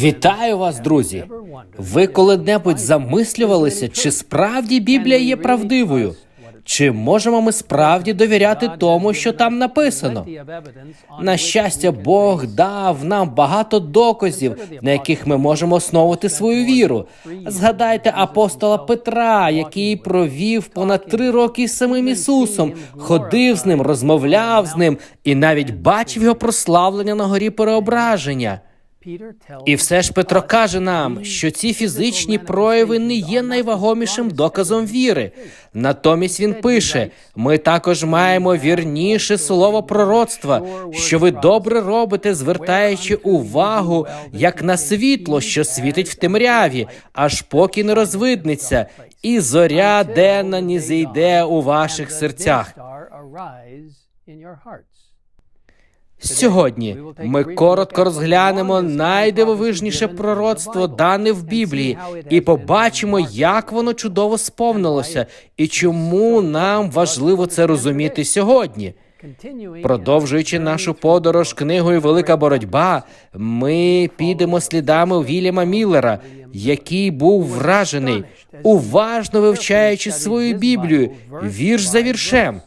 Вітаю вас, друзі! Ви коли-небудь замислювалися, чи справді Біблія є правдивою? Чи можемо ми справді довіряти тому, що там написано? На щастя, Бог дав нам багато доказів, на яких ми можемо основувати свою віру. Згадайте апостола Петра, який провів понад три роки з самим Ісусом, ходив з ним, розмовляв з ним і навіть бачив його прославлення на горі переображення. І все ж Петро каже нам, що ці фізичні прояви не є найвагомішим доказом віри. Натомість він пише: ми також маємо вірніше слово пророцтва, що ви добре робите, звертаючи увагу як на світло, що світить в темряві, аж поки не розвиднеться, і зоря денна не зійде у ваших серцях. Сьогодні ми коротко розглянемо найдивовижніше пророцтво, дане в Біблії, і побачимо, як воно чудово сповнилося, і чому нам важливо це розуміти сьогодні. Продовжуючи нашу подорож книгою Велика боротьба, ми підемо слідами Вільяма Міллера, який був вражений, уважно вивчаючи свою Біблію, вірш за віршем.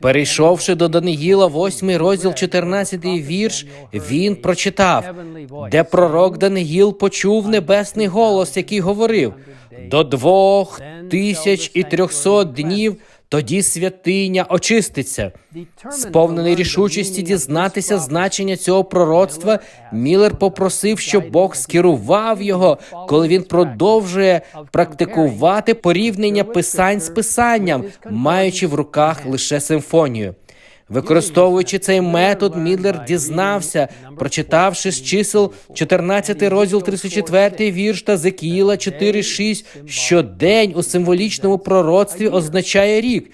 Перейшовши до Даниїла, 8 розділ, 14 вірш, він прочитав, де пророк Даниїл почув небесний голос, який говорив: до двох тисяч і трьохсот днів. Тоді святиня очиститься. Сповнений рішучості дізнатися значення цього пророцтва. Міллер попросив, щоб Бог скерував його, коли він продовжує практикувати порівняння писань з писанням, маючи в руках лише симфонію. Використовуючи цей метод, Мідлер дізнався, прочитавши з чисел 14 розділ 34 вірш та Зекіїла 4.6, що день у символічному пророцтві означає рік.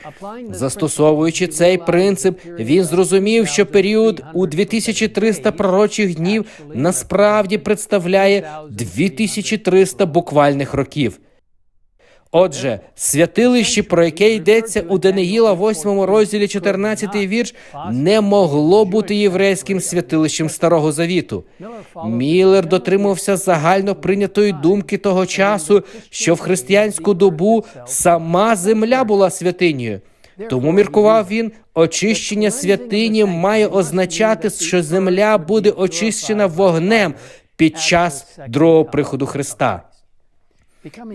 Застосовуючи цей принцип, він зрозумів, що період у 2300 пророчих днів насправді представляє 2300 буквальних років. Отже, святилище, про яке йдеться у Даниїла, 8 розділі 14 вірш, не могло бути єврейським святилищем Старого Завіту. Міллер дотримувався загально прийнятої думки того часу, що в християнську добу сама земля була святинею. Тому міркував він, очищення святині має означати, що земля буде очищена вогнем під час другого приходу Христа.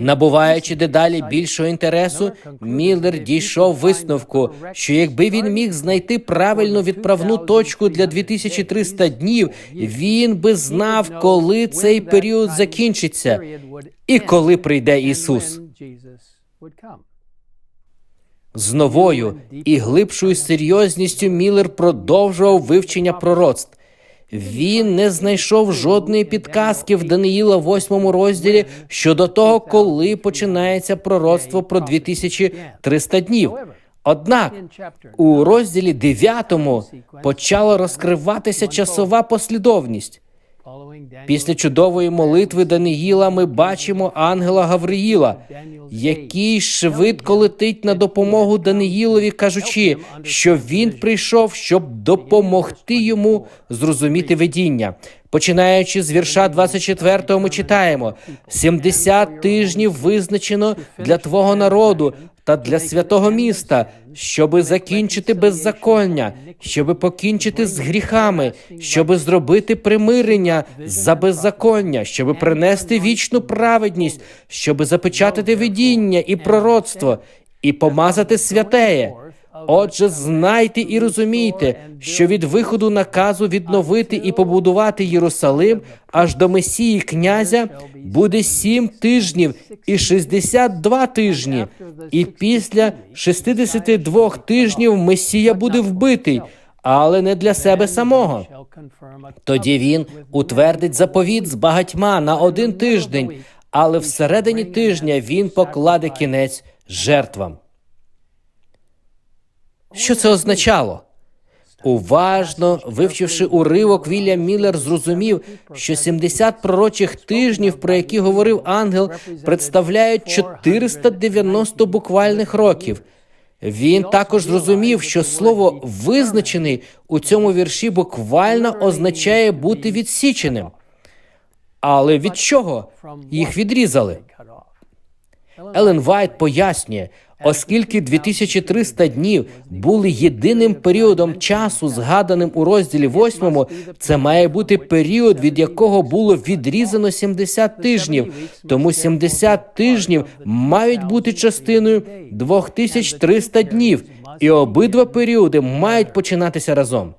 Набуваючи дедалі більшого інтересу, Міллер дійшов висновку, що якби він міг знайти правильну відправну точку для 2300 днів, він би знав, коли цей період закінчиться і коли прийде Ісус. З новою і глибшою серйозністю Міллер продовжував вивчення пророцтв. Він не знайшов жодної підказки в Даниїла, 8 розділі щодо того, коли починається пророцтво про 2300 днів. Однак у розділі 9 почала розкриватися часова послідовність. Після чудової молитви Даниїла ми бачимо ангела Гавриїла, який швидко летить на допомогу Даниїлові, кажучи, що він прийшов, щоб допомогти йому зрозуміти видіння. Починаючи з вірша 24, ми читаємо: «70 тижнів визначено для твого народу та для святого міста, щоби закінчити беззаконня, щоби покінчити з гріхами, щоби зробити примирення за беззаконня, щоби принести вічну праведність, щоби запечатати видіння і пророцтво, і помазати святеє. Отже, знайте і розумійте, що від виходу наказу відновити і побудувати Єрусалим аж до Месії князя буде сім тижнів і 62 тижні, і після 62 тижнів Месія буде вбитий, але не для себе самого. Тоді він утвердить заповіт з багатьма на один тиждень, але всередині тижня він покладе кінець жертвам. Що це означало? Уважно вивчивши уривок, Вільям Міллер зрозумів, що 70 пророчих тижнів, про які говорив ангел, представляють 490 буквальних років. Він також зрозумів, що слово визначений у цьому вірші буквально означає бути відсіченим. Але від чого їх відрізали? Елен Вайт пояснює, оскільки 2300 днів були єдиним періодом часу, згаданим у розділі 8, це має бути період, від якого було відрізано 70 тижнів. Тому 70 тижнів мають бути частиною 2300 днів, і обидва періоди мають починатися разом.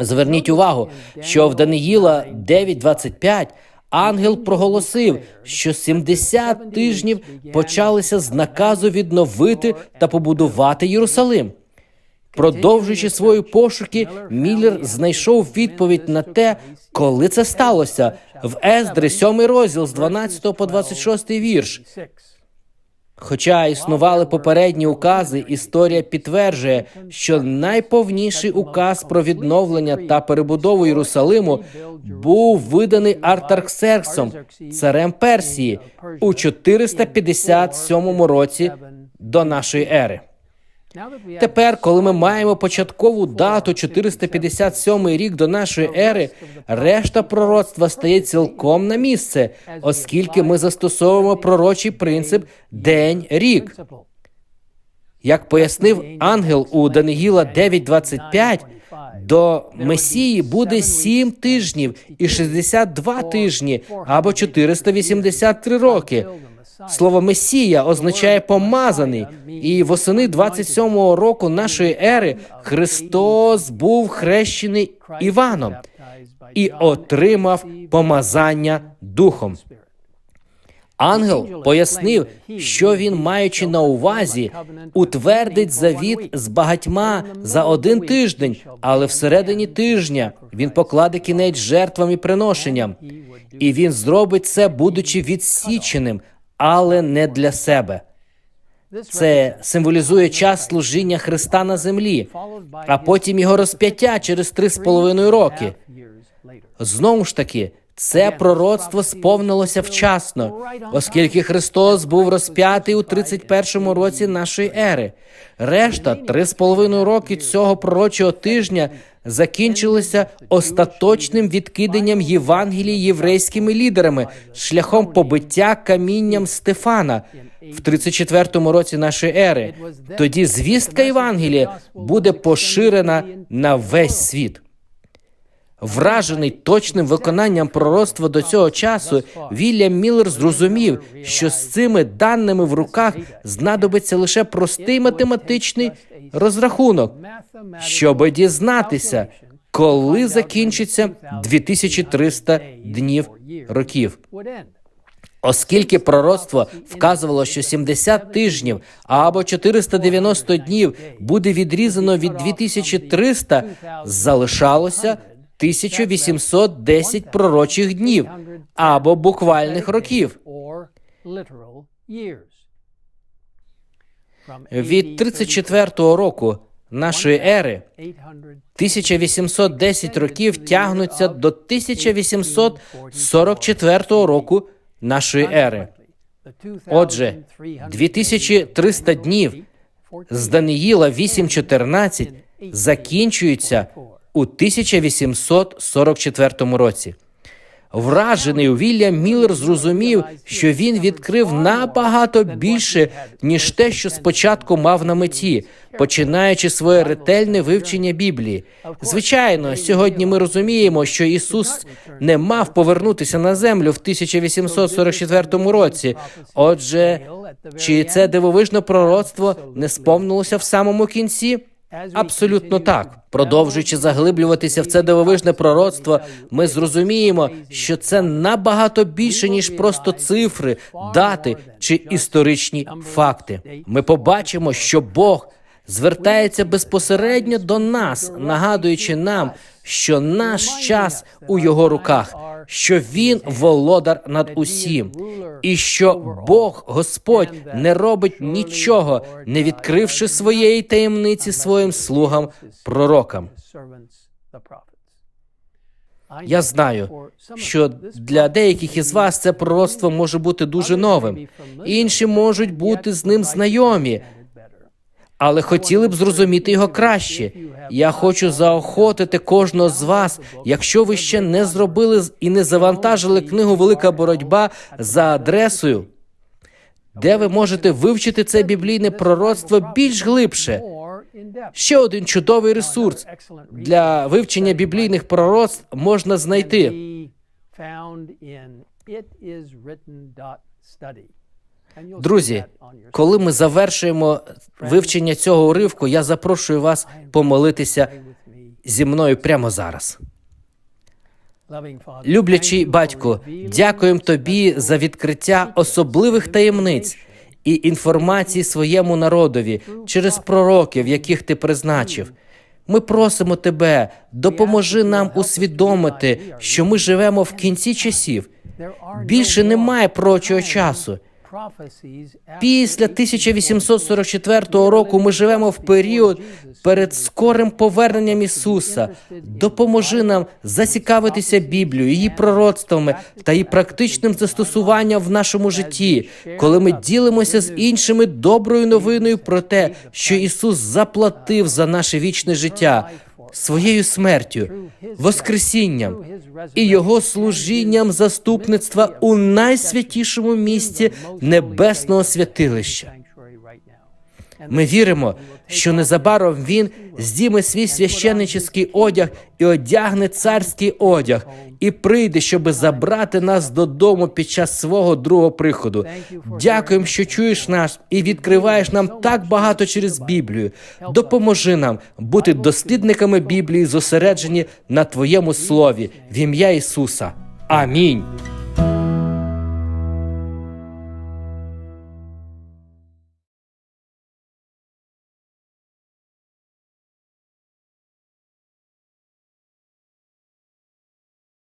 Зверніть увагу, що в Даниїла 9.25 ангел проголосив, що 70 тижнів почалися з наказу відновити та побудувати Єрусалим. Продовжуючи свої пошуки, Міллер знайшов відповідь на те, коли це сталося в Ездри, 7 розділ з 12 по 26 вірш. Хоча існували попередні укази, історія підтверджує, що найповніший указ про відновлення та перебудову Єрусалиму був виданий Артарксерксом, царем Персії, у 457 році до нашої ери. Тепер, коли ми маємо початкову дату 457 рік до нашої ери, решта пророцтва стає цілком на місце, оскільки ми застосовуємо пророчий принцип день рік. Як пояснив ангел у Даниїла 9.25, до Месії буде 7 тижнів і 62 тижні або 483 роки. Слово Месія означає помазаний, і восени 27-го року нашої ери Христос був хрещений Іваном і отримав помазання духом. Ангел пояснив, що він, маючи на увазі, утвердить завіт з багатьма за один тиждень, але всередині тижня він покладе кінець жертвам і приношенням, і він зробить це, будучи відсіченим, але не для себе. Це символізує час служіння Христа на землі, а потім його розп'яття через три з половиною роки. Знову ж таки, це пророцтво сповнилося вчасно, оскільки Христос був розп'ятий у 31-му році нашої ери. Решта три з половиною роки цього пророчого тижня закінчилися остаточним відкиданням Євангелії єврейськими лідерами шляхом побиття камінням Стефана в 34-му році нашої ери. Тоді звістка Євангелія буде поширена на весь світ. Вражений точним виконанням пророцтва до цього часу, Вільям Міллер зрозумів, що з цими даними в руках знадобиться лише простий математичний розрахунок, щоб дізнатися, коли закінчиться 2300 днів років. Оскільки пророцтво вказувало, що 70 тижнів або 490 днів буде відрізано від 2300, залишалося 1810 пророчих днів або буквальних років. Від 34-го року нашої ери 1810 років тягнуться до 1844 року нашої ери. Отже, 2300 днів з Даниїла 8.14 закінчуються у 1844 році. Вражений Вільям Міллер зрозумів, що він відкрив набагато більше, ніж те, що спочатку мав на меті, починаючи своє ретельне вивчення Біблії. Звичайно, сьогодні ми розуміємо, що Ісус не мав повернутися на землю в 1844 році. Отже, чи це дивовижне пророцтво не сповнилося в самому кінці? Абсолютно так. Продовжуючи заглиблюватися в це дивовижне пророцтво, ми зрозуміємо, що це набагато більше ніж просто цифри, дати чи історичні факти. Ми побачимо, що Бог звертається безпосередньо до нас, нагадуючи нам, що наш час у його руках, що він володар над усім, і що Бог Господь не робить нічого, не відкривши своєї таємниці своїм слугам пророкам. Я знаю, що для деяких із вас це пророцтво може бути дуже новим, інші можуть бути з ним знайомі, але хотіли б зрозуміти його краще. Я хочу заохотити кожного з вас, якщо ви ще не зробили і не завантажили книгу Велика боротьба за адресою, де ви можете вивчити це біблійне пророцтво більш глибше. Ще один чудовий ресурс для вивчення біблійних пророцтв можна знайти. Друзі, коли ми завершуємо вивчення цього уривку, я запрошую вас помолитися зі мною прямо зараз. Люблячий батько, дякуємо тобі за відкриття особливих таємниць і інформації своєму народові через пророків, яких ти призначив. Ми просимо тебе, допоможи нам усвідомити, що ми живемо в кінці часів. Більше немає прочого часу. Після 1844 року ми живемо в період перед скорим поверненням Ісуса. Допоможи нам зацікавитися Біблією, її пророцтвами та її практичним застосуванням в нашому житті, коли ми ділимося з іншими доброю новиною про те, що Ісус заплатив за наше вічне життя своєю смертю, воскресінням і його служінням заступництва у найсвятішому місці небесного святилища. Ми віримо, що незабаром він здіме свій священничий одяг і одягне царський одяг, і прийде, щоби забрати нас додому під час свого другого приходу. Дякуємо, що чуєш нас і відкриваєш нам так багато через Біблію. Допоможи нам бути дослідниками Біблії, зосереджені на Твоєму слові в ім'я Ісуса. Амінь.